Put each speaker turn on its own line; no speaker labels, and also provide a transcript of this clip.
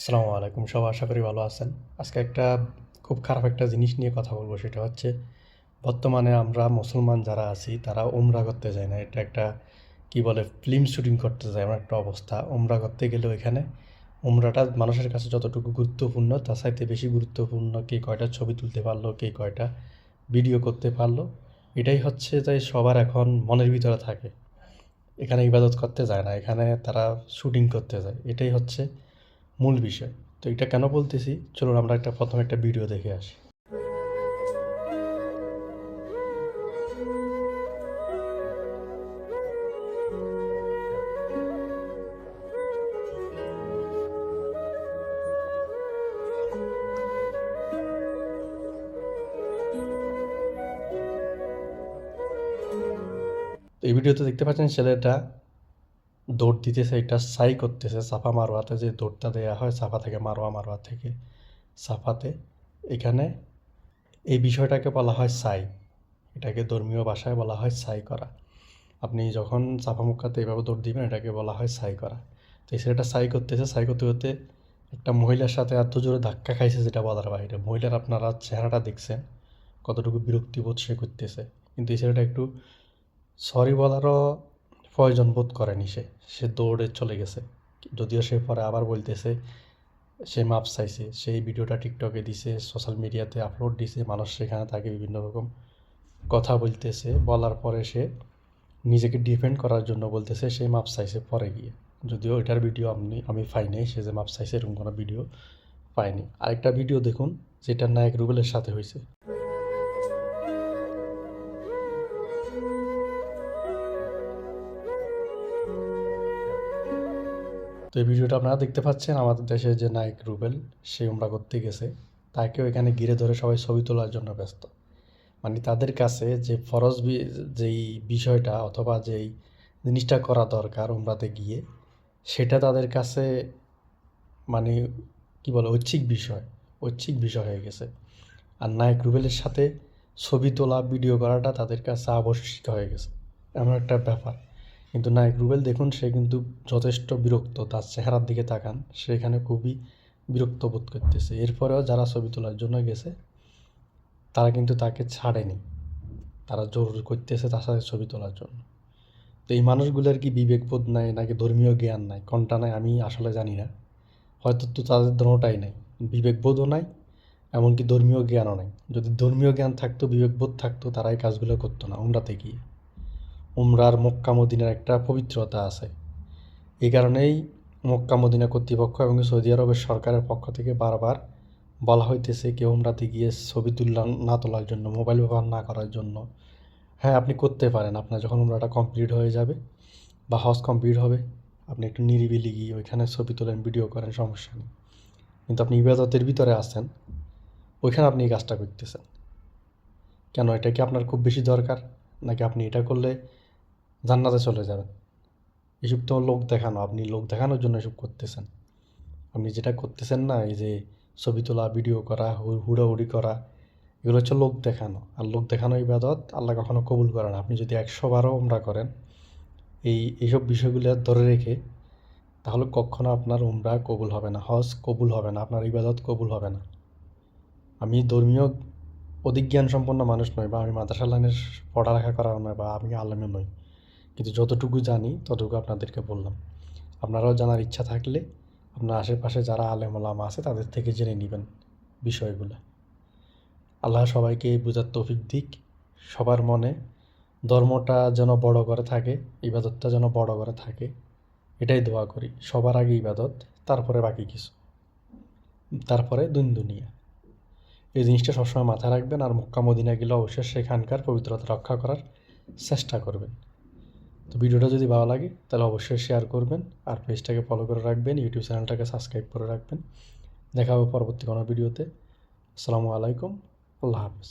আসসালামু আলাইকুম সব আশা করি ভালো আছেন। আজকে একটা খুব খারাপ একটা জিনিস নিয়ে কথা বলব, সেটা হচ্ছে বর্তমানে আমরা মুসলমান যারা আছি, তারা ওমরা করতে যায় না। এটা একটা কি বলে, ফিল্ম শুটিং করতে যায় এমন একটা অবস্থা। ওমরা করতে গেলে ওইখানে ওমরাটা মানুষের কাছে যতটুকু গুরুত্বপূর্ণ, তার চাইতে বেশি গুরুত্বপূর্ণ কে কয়টা ছবি তুলতে পারল, কে কয়টা ভিডিও করতে পারল, এটাই হচ্ছে যে সবার এখন মনের ভিতরে থাকে। এখানে ইবাদত করতে যায় না, এখানে তারা শুটিং করতে যায়। এটাই হচ্ছে মূল বিষয়। তো এটা কেন বলতেছি? চলুন আমরা একটা প্রথম একটা ভিডিও দেখে আসি। এই ভিডিওতে দেখতে পাচ্ছেন ছেলেটা দৌড় দিতেছে, এটা সাই করতেছে সাফা মারোয়াতে যে দৌড়টা দেওয়া হয় সাফা থেকে, মারোয়া মারোয়া থেকে সাফাতে এখানে এই বিষয়টাকে বলা হয় সাই এটাকে ধর্মীয় ভাষায় বলা হয় সাই করা। আপনি যখন চাপা মুখাতে এইভাবে দৌড় দিবেন, এটাকে বলা হয় সাই করা। তো এই ছেলেটা সাই করতেছে সাই করতে করতে একটা মহিলার সাথে এত জোরে ধাক্কা খাইছে যেটা বলার বাইরে। মহিলার আপনারা চেহারাটা দেখছেন, কতটুকু বিরক্তিবোধ সে করতেছে। কিন্তু এই ছেলেটা একটু সরি বলারও প্রয়োজন বোধ করেনি সে। সে দৌড়ে চলে গেছে। যদিও সে পরে আবার বলতেছে, সে মাপ চাইছে সেই ভিডিওটা টিকটকে দিছে সোশ্যাল মিডিয়াতে আপলোড দিছে, মানুষ সেখানে তাকে বিভিন্ন রকম কথা বলতেছে। বলার পরে সে নিজেকে ডিফেন্ড করার জন্য বলতেছে, সে মাপ চাইছে পরে গিয়ে। যদিও এটার ভিডিও আপনি, আমি পাইনি, সে যে মাপ চাইছে এরকম কোনো ভিডিও পাইনি। আরেকটা ভিডিও দেখুন, যেটা নায়ক রুবেলের সাথে হয়েছে। তো এই ভিডিওটা আপনারা দেখতে পাচ্ছেন, আমাদের দেশে যে নায়ক রুবেল, সে উমরা করতে গেছে। তাকেও এখানে ঘিরে ধরে সবাই ছবি তোলার জন্য ব্যস্ত। মানে তাদের কাছে যে ফরজ যেই বিষয়টা অথবা যেই জিনিসটা করা দরকার উমরাতে গিয়ে, সেটা তাদের কাছে মানে কি বলে, ঐচ্ছিক বিষয় ঐচ্ছিক বিষয় হয়ে গেছে। আর নায়ক রুবেলের সাথে ছবি তোলা, ভিডিও করাটা তাদের কাছে আবশ্যিক হয়ে গেছে। এমন একটা ব্যাপার। কিন্তু নায়ক রুবেল দেখুন, সে কিন্তু যথেষ্ট বিরক্ত, তার চেহারার দিকে তাকান। সেখানে খুবই বিরক্ত বোধ করতেছে। এরপরেও যারা ছবি তোলার জন্য গেছে, তারা কিন্তু তাকে ছাড়েনি। তারা জোর করতেছে তার সাথে ছবি তোলার জন্য। তো এই মানুষগুলোর কি বিবেকবোধ নাই, নাকি ধর্মীয় জ্ঞান নাই? কোনটা নাই আমি আসলে জানি না। হয়তো তো তাদের দোনোটাই নাই। বিবেকবোধও নাই, এমনকি ধর্মীয় জ্ঞানও নাই। যদি ধর্মীয় জ্ঞান থাকতো বিবেকবোধ থাকতো, তারা এই কাজগুলো করতো না উমরাতে গিয়ে উমরার মক্কা মদিনার একটা পবিত্রতা আছে। এই কারণেই মক্কা মদিনা কর্তৃপক্ষ এবং সৌদি আরবের সরকারের পক্ষ থেকে বারবার বলা হইতেছে কেউ উমরাতে গিয়ে ছবি তুললা না তোলার জন্য, মোবাইল ব্যবহার না করার জন্য। হ্যাঁ আপনি করতে পারেন। আপনার যখন উমরাটা কমপ্লিট হয়ে যাবে বা হজ কমপ্লিট হবে, আপনি একটু নিরিবিলি গিয়ে ওইখানে ছবি তোলেন, ভিডিও করেন, সমস্যা নেই। কিন্তু আপনি ইবাদতের ভিতরে আছেন, ওইখানে আপনি এই কাজটা করতেছেন। কেন? এটা কি আপনার খুব বেশি দরকার? নাকি আপনি এটা করলে জান্নাতে চলে যাবেন। এসব তো লোক দেখানো, আপনি লোক দেখানোর জন্য এসব করতেছেন। আপনি যেটা করতেছেন না, এই যে ছবি তোলা ভিডিও করা হুড়াহুড়ি করা, এগুলো হচ্ছে লোক দেখানো। আর লোক দেখানো ইবাদত আল্লাহ কখনো কবুল করে না। আপনি যদি একশো বারও উমরা করেন, এই এইসব বিষয়গুলো ধরে রেখে, তাহলে কখনো আপনার উমরা কবুল হবে না, হজ কবুল হবে না, আপনার ইবাদত কবুল হবে না। আমি ধর্মীয় অধিক জ্ঞান সম্পন্ন মানুষ নই বা আমি মাদ্রাসা লাইনের পড়ালেখা করা নয় বা আমি আলেমও নই। কিন্তু যতটুকু জানি, ততটুকু আপনাদেরকে বললাম। আপনারাও জানার ইচ্ছা থাকলে আপনার আশেপাশে যারা আলেম ওলামা আছে, তাদের থেকে জেনে নেবেন বিষয়গুলো। আল্লাহ সবাইকে বোঝার তৌফিক দিক। সবার মনে ধর্মটা যেন বড় করে থাকে, ইবাদতটা যেন বড় করে থাকে, এটাই দোয়া করি। সবার আগে ইবাদত, তারপরে বাকি কিছু। তারপরে দুন দুনিয়া। এই জিনিসটা সবসময় মাথায় রাখবেন আর মক্কা মদিনা গেলে অবশ্যই সেখানকার পবিত্রতা রক্ষা করার চেষ্টা করবেন। তো ভিডিওটা যদি ভালো লাগে, তাহলে অবশ্যই শেয়ার করবেন আর পেজটাকে ফলো করে রাখবেন ইউটিউব চ্যানেলটাকে সাবস্ক্রাইব করে রাখবেন। দেখা হবে পরবর্তী কোনো ভিডিওতে। আসসালামু আলাইকুম, আল্লাহ হাফিজ।